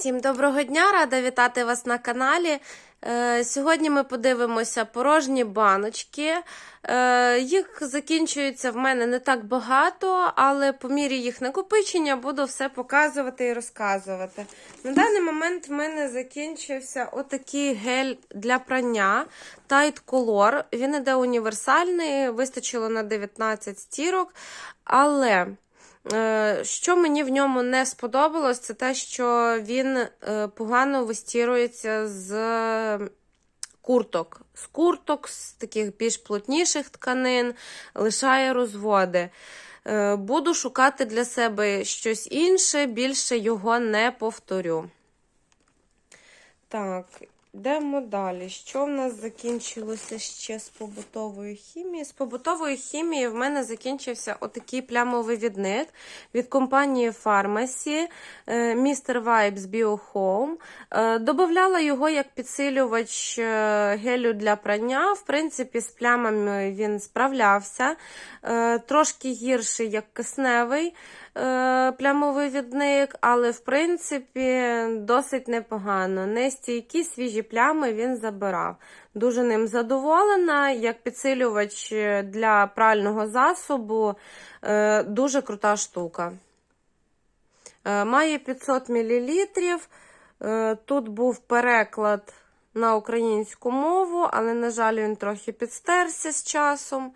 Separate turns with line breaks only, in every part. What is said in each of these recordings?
Всім доброго дня, рада вітати вас на каналі. Е, Сьогодні ми подивимося порожні баночки. Е, Їх закінчується в мене не так багато, але по мірі їх накопичення буду все показувати і розказувати. На даний момент в мене закінчився отакий гель для прання Tide Color. Він іде універсальний, вистачило на 19 стірок, але. Е, Що мені в ньому не сподобалось, це те, що він е, погано вистірується з курток. З курток, з таких більш плотніших тканин, лишає розводи. Е, Буду шукати для себе щось інше, більше його не повторю. Так, йдемо далі. Що в нас закінчилося ще з побутової хімії? З побутової хімії в мене закінчився отакий плямовий відник від компанії Pharmacy е, Mr. Vibes Bio Home. Е, Добавляла його як підсилювач е, гелю для прання. В принципі, з плямами він справлявся. Е, Трошки гірший, як кисневий е, плямовий відник, але в принципі досить непогано. Нестійкі свіжі плями він забирав. Дуже ним задоволена. Як підсилювач для прального засобу, е, дуже крута штука. Е, Має 500 мл. Е, Тут був переклад на українську мову, але, на жаль, він трохи підстерся з часом.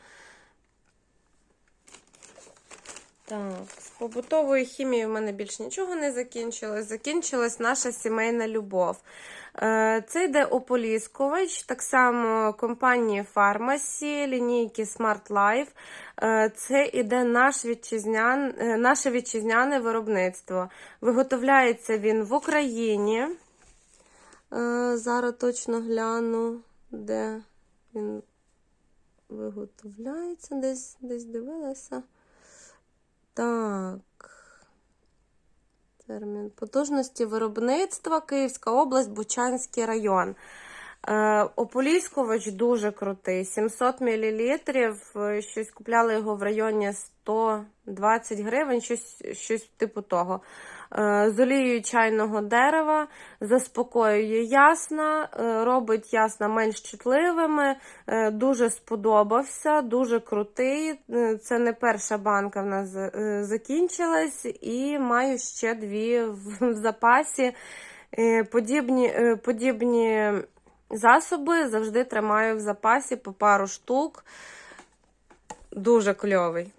Так, з побутової хімії в мене більше нічого не закінчилось. Закінчилась наша сімейна любов. Е, Це йде ополіскувач, так само компанії Pharmacy, лінійки Smart Life. Е, Це іде наш вітчизнян, е, наше вітчизняне виробництво. Виготовляється він в Україні. Зараз точно гляну, де він виготовляється, десь, десь дивилася. Так. Термін потужності виробництва Київська область, Бучанський район. Е, ополіскувач дуже крутий. 700 мл. Щось купляли його в районі 120 гривень, щось, щось типу того. Е, з олією чайного дерева, заспокоює ясна, е, робить ясна менш чутливими. Е, Дуже сподобався, дуже крутий. Е, Це не перша банка в нас е, закінчилась, і маю ще дві в запасі. Е, Подібні, е, подібні засоби завжди тримаю в запасі по пару штук. Дуже кльовий.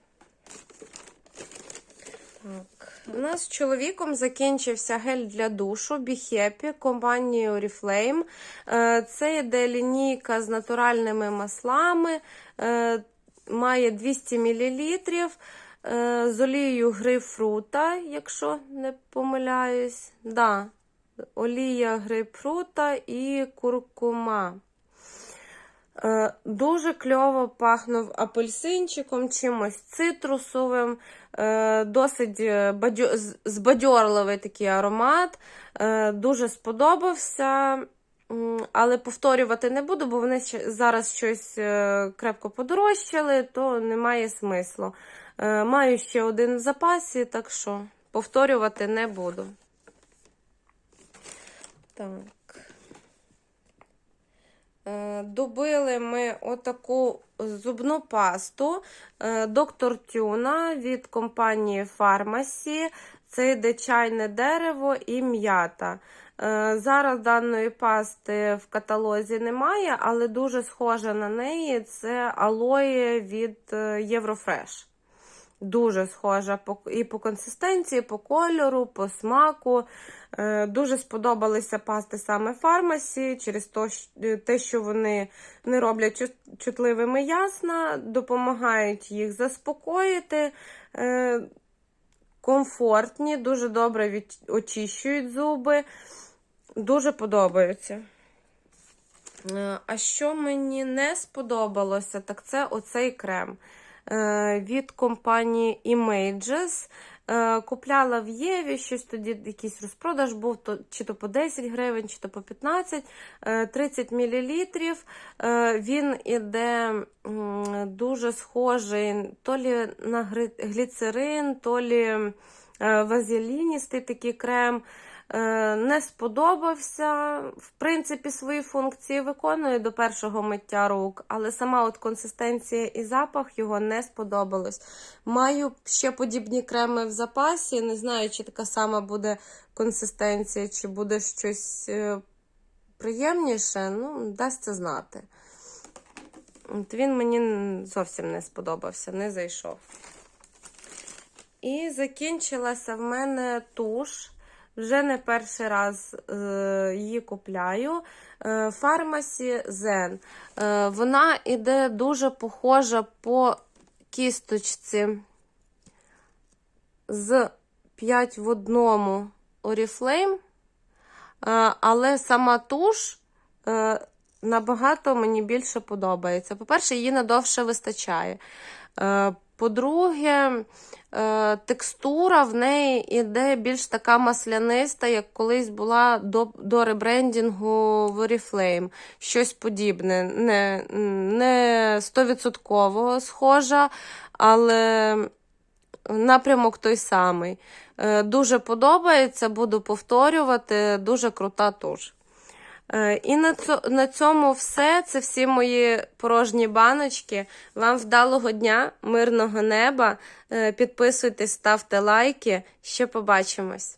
Так. У нас з чоловіком закінчився гель для душу Біхепі компанії Oriflame. Е, Це йде лінійка з натуральними маслами, е, має 200 мл. З олією грейпфрута, якщо не помиляюсь. Да, олія грейпфрута і куркума. Е, Дуже кльово пахнув апельсинчиком, чимось цитрусовим, е, досить е, бадьо- збадьорливий такий аромат. Дуже сподобався, але повторювати не буду, бо вони зараз щось крепко подорожчали, то немає смислу. Маю ще один в запасі, так що повторювати не буду. Так. Е, Добили ми отаку зубну пасту е, Доктор Тюна від компанії Pharmacy. Це йде чайне дерево і м'ята. Е, Зараз даної пасти в каталозі немає, але дуже схожа на неї. Це алоє від Єврофреш. Дуже схожа і по консистенції, по кольору, по смаку. Е, Дуже сподобалися пасти саме фармасі через е, те, що вони не роблять чутливими ясна, допомагають їх заспокоїти. Е, Комфортні, дуже добре очищують зуби. Дуже подобаються. А що мені не сподобалося, так це оцей крем від компанії Images. Е, Купляла в Єві, щось тоді якийсь розпродаж був, то, чи то по 10 гривень, чи то по 15, е, 30 мл. Він іде дуже схожий то лі на гліцерин, то лі е, вазеліністий такий крем. Е, Не сподобався. В принципі, свої функції виконує до першого миття рук, але сама от консистенція і запах його не сподобалось. Маю ще подібні креми в запасі. Не знаю, чи така сама буде консистенція, чи буде щось е, приємніше. Ну, дасть це знати. От він мені зовсім не сподобався, не зайшов. І закінчилася в мене туш. Вже не перший раз е, її купляю. Е, Фармасі Zen. Е, вона іде дуже похожа по кісточці з 5 в одному Oriflame, але сама туш набагато мені більше подобається. По-перше, її надовше вистачає. По-друге, е, текстура в неї іде більш така масляниста, як колись була до, до ребрендінгу в Oriflame. Щось подібне. Не, не 100% схожа, але напрямок той самий. Е, Дуже подобається, буду повторювати. Дуже крута туш. Е, І на, цьому все. Це всі мої порожні баночки. Вам вдалого дня, мирного неба. Е, Підписуйтесь, ставте лайки. Ще побачимось.